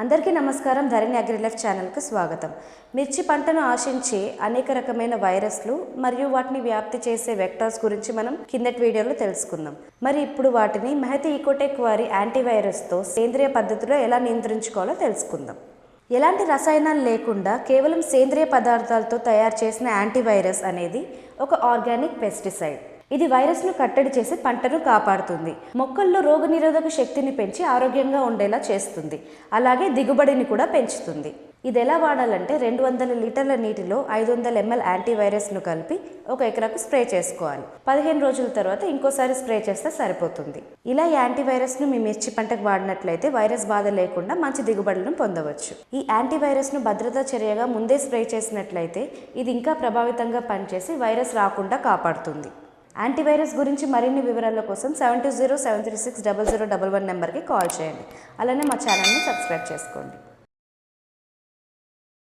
అందరికీ నమస్కారం. ధరణి అగ్రిలైఫ్ ఛానల్కి స్వాగతం. మిర్చి పంటను ఆశించే అనేక రకమైన వైరస్లు మరియు వాటిని వ్యాప్తి చేసే వెక్టార్స్ గురించి మనం కిందటి వీడియోలో తెలుసుకుందాం. మరి ఇప్పుడు వాటిని మెహతి ఈకోటెక్ వారి యాంటీవైరస్తో సేంద్రియ పద్ధతిలో ఎలా నియంత్రించుకోవాలో తెలుసుకుందాం. ఎలాంటి రసాయనాలు లేకుండా కేవలం సేంద్రియ పదార్థాలతో తయారు చేసిన యాంటీవైరస్ అనేది ఒక ఆర్గానిక్ పెస్టిసైడ్. ఇది వైరస్ను కట్టడి చేసి పంటను కాపాడుతుంది. మొక్కల్లో రోగనిరోధక శక్తిని పెంచి ఆరోగ్యంగా ఉండేలా చేస్తుంది. అలాగే దిగుబడిని కూడా పెంచుతుంది. ఇది ఎలా వాడాలంటే రెండు వందల లీటర్ల నీటిలో ఐదు వందల ఎంఎల్ యాంటీవైరస్ను కలిపి ఒక ఎకరాకు స్ప్రే చేసుకోవాలి. పదిహేను రోజుల తర్వాత ఇంకోసారి స్ప్రే చేస్తే సరిపోతుంది. ఇలా యాంటీవైరస్ను మీ మిర్చి పంటకు వాడినట్లయితే వైరస్ బాధ లేకుండా మంచి దిగుబడులను పొందవచ్చు. ఈ యాంటీవైరస్ను భద్రతా చర్యగా ముందే స్ప్రే చేసినట్లయితే ఇది ఇంకా ప్రభావితంగా పనిచేసి వైరస్ రాకుండా కాపాడుతుంది. యాంటీవైరస్ గురించి మరిన్ని వివరాల కోసం seven two zero seven three six double zero double one నెంబర్కి కాల్ చేయండి. అలానే మా ఛానల్ని సబ్స్క్రైబ్ చేసుకోండి.